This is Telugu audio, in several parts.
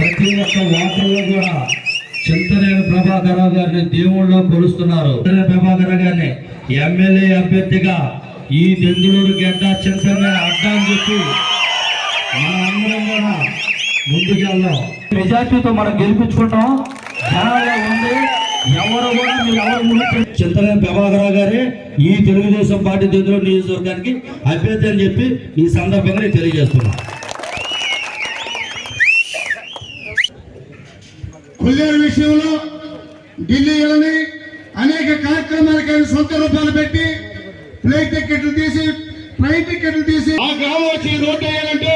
ప్రతి ఒక్క వార్తల్లో కూడా చింతనేని ప్రభాకరరావు గారిని దేవుళ్ళలో కొలుస్తున్నారు. ప్రభాకరరావు గారిని ఎమ్మెల్యే అభ్యర్థిగా ఈ దెందులూరు గడ్డ చింతనే అడ్డా అని చెప్పి మనందరం కూడా ముందుకెళ్దాం మెజార్టీతో మనం గెలిపించుకుంటాం. జనాల్లో ఉంది. ఎవరు కూడా మీరు ఎవరు ముందు చింతనేని ప్రభాకరరావు గారి ఈ తెలుగుదేశం పార్టీ దెందులూరు నియోజకవర్గానికి అభ్యర్థి అని చెప్పి ఈ సందర్భంగా నేను కొల్లేరు విషయంలో ఢిల్లీలోని అనేక కార్యక్రమాలకు సొంత రూపాయలు పెట్టి ఫ్లైట్ టికెట్లు తీసి ట్రైన్ టికెట్లు తీసి ఆ గ్రామం వచ్చి రోడ్డు వేయాలంటే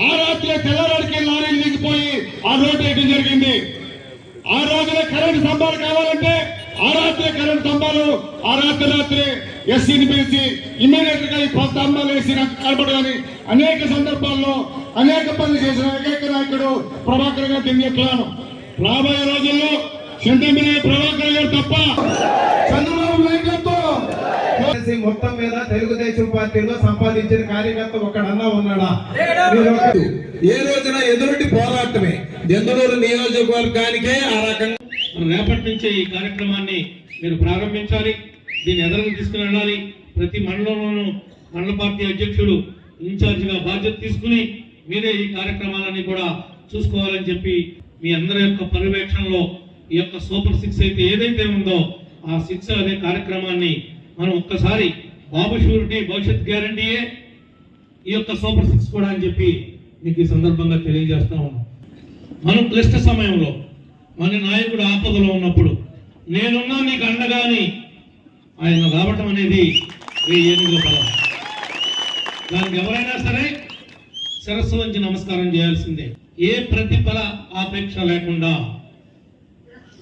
ఆ రాత్రి తెల్లవాడికి లారీలు దిగిపోయి ఆ రోడ్డు వేయడం జరిగింది. ఆ రోజున కరెంటు స్తంభాలు కావాలంటే ఆ రాత్రి కరెంటు స్తంభాలు ఆ రాత్రి రాత్రి ఎస్సీని పిలిచి ఇమ్మీడియట్గా ఈ పది స్తంభాలు వేసి నాకు అనేక సందర్భాల్లో అనేక పనులు చేసిన ఏకైక నాయకుడు ప్రభాకర్ గారు తెలియట్లను రాబోయే రోజుల్లో చింతమనే ప్రభాకర్ గారు తప్ప చంద్రబాబు నాయకత్వం. చేసి మొత్తం మీద తెలుగుదేశం పార్టీలో సంపాదించిన కార్యకర్త ఒకడన్నా ఉన్నాడా? ఏ రోజున ఎదురుటి పోరాటమే. దెందులూరు నియోజకవర్గానికే ఆ రకంగా. రేపటి నుంచే ఈ కార్యక్రమాన్ని మీరు ప్రారంభించాలి. దీన్ని ఎదరకు తీసుకుని వెళ్ళాలి. ప్రతి మండలంలోనూ మండల పార్టీ అధ్యక్షుడు ఇన్ఛార్జిగా బాధ్యత తీసుకుని మీరే ఈ కార్యక్రమాలన్నీ కూడా చూసుకోవాలని చెప్పి మీ అందరి యొక్క పర్యవేక్షణలో ఈ యొక్క సూపర్ సిక్స్ అయితే ఏదైతే ఉందో ఆ సిక్స్ అనే కార్యక్రమాన్ని మనం ఒక్కసారి బాబు షూరిటీ భవిష్యత్ గ్యారంటీయే ఈ యొక్క సూపర్ సిక్స్ కూడా అని చెప్పి మీకు ఈ సందర్భంగా తెలియజేస్తా ఉన్నాం. మనం క్లిష్ట సమయంలో మన నాయకుడు ఆపదలో ఉన్నప్పుడు నేనున్నా నీకు అండగాని ఆయన రావటం అనేది ఈ ఏనుగుల బలం. దానికి ఎవరైనా సరే శిరస్సు వంచి నమస్కారం చేయాల్సిందే. ఏ ప్రతిఫల ఆపేక్ష లేకుండా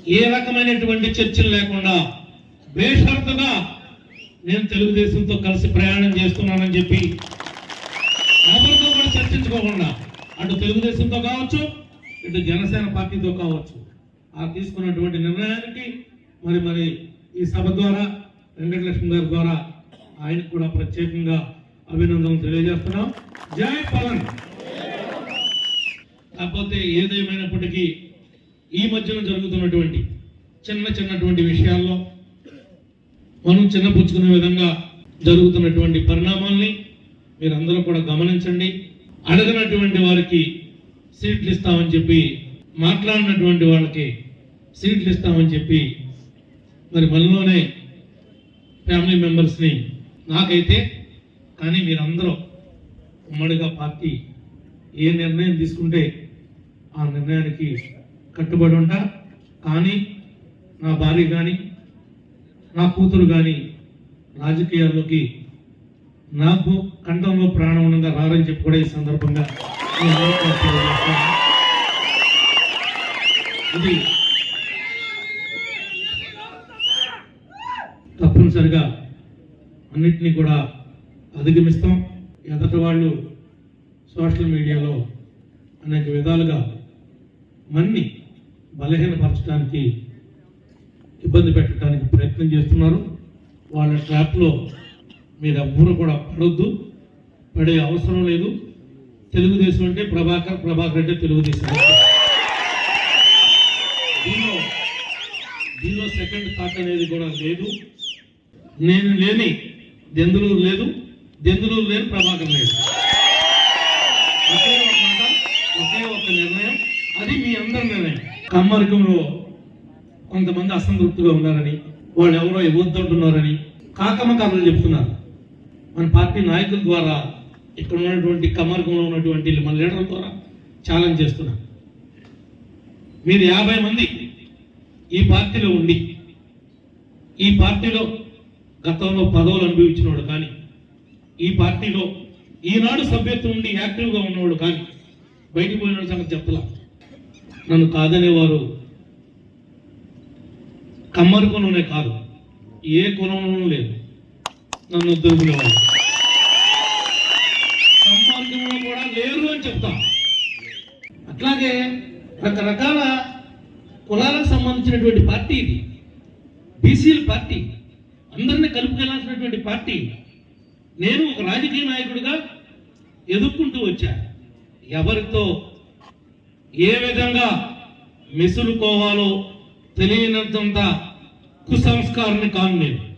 ఏ రకమైనటువంటి చర్చలు లేకుండా బేషరతుగా నేను తెలుగుదేశంతో కలిసి ప్రయాణం చేస్తున్నానని చెప్పి ఎవరితో కూడా చర్చించుకోకుండా అటు తెలుగుదేశంతో కావచ్చు ఇటు జనసేన పార్టీతో కావచ్చు ఆ తీసుకున్నటువంటి నిర్ణయానికి మరి మరి ఈ సభ ద్వారా వెంకటలక్ష్మి గారి ద్వారా ఆయనకు కూడా ప్రత్యేకంగా అభినందనలు తెలియజేస్తున్నాం. జై పవన్! కాకపోతే ఏదేమైనప్పటికీ ఈ మధ్యన జరుగుతున్నటువంటి చిన్న చిన్నటువంటి విషయాల్లో మనం చిన్నపుచ్చుకునే విధంగా జరుగుతున్నటువంటి పరిణామాల్ని మీరందరూ కూడా గమనించండి. అడగనటువంటి వారికి సీట్లు ఇస్తామని చెప్పి మాట్లాడినటువంటి వాళ్ళకి సీట్లు ఇస్తామని చెప్పి మరి మనలోనే ఫ్యామిలీ మెంబర్స్ని నాకైతే కానీ మీరందరూ ఉమ్మడిగా పార్టీ ఏ నిర్ణయం తీసుకుంటే ఆ నిర్ణయానికి కట్టుబడి ఉంటా. కానీ నా భార్య కానీ నా కూతురు కానీ రాజకీయాల్లోకి నాకు కంఠంలో ప్రాణం ఉండగా రారని చెప్పి కూడా ఈ సందర్భంగా ఇది తప్పనిసరిగా అన్నిటినీ కూడా అధిగమిస్తాం. ఎదటి వాళ్ళు సోషల్ మీడియాలో అనేక విధాలుగా మన్ని బలహీనపరచడానికి ఇబ్బంది పెట్టడానికి ప్రయత్నం చేస్తున్నారు. వాళ్ళ ట్రాప్లో మీరు ఎవ్వరూ కూడా పడొద్దు. పడే అవసరం లేదు. తెలుగుదేశం అంటే ప్రభాకర్ ప్రభాకర్ అంటే తెలుగుదేశం. దీనిలో దీనిలో సెకండ్ థాట్ అనేది కూడా లేదు. నేను లేని దెందులు లేదు. దెందులూరు లేని ప్రభాకర్ లేదు. ఒకే ఒక మాట ఒకే ఒక నిర్ణయం అది మీ అందరి నిర్ణయం. కమ్మరికంలో కొంతమంది అసంతృప్తిగా ఉన్నారని వాళ్ళు ఎవరో ఇవ్వద్దంటున్నారని కాకమ్మ కథలు చెప్తున్నారు. మన పార్టీ నాయకుల ద్వారా ఇక్కడ ఉన్నటువంటి కమ్మరికంలో ఉన్నటువంటి మన లీడర్ల ద్వారా ఛాలెంజ్ చేస్తున్నారు. మీరు యాభై మంది ఈ పార్టీలో ఉండి ఈ పార్టీలో గతంలో పదవులు అనుభవించినవాడు కానీ ఈ పార్టీలో ఈనాడు సభ్యత్వం ఉండి యాక్టివ్గా ఉన్నవాడు కానీ బయటికి పోయిన సంగతి చెప్పలా. నన్ను కాదనేవారు కమ్మరి కులంలోనే కాదు ఏ కులంలోనూ లేదు. నన్ను దొరుకునేవారు కమ్మర్గంలో కూడా లేరు అని చెప్తా. అట్లాగే రకరకాల కులాలకు సంబంధించినటువంటి పార్టీ ఇది. బీసీల పార్టీ. అందరినీ కలుపుకెళ్ళాల్సినటువంటి పార్టీ. నేను ఒక రాజకీయ నాయకుడిగా ఎదుర్కొంటూ వచ్చా. ఎవరితో ఏ విధంగా మెసులుకోవాలో తెలియనంత కుసంస్కారాన్ని కాను నేను.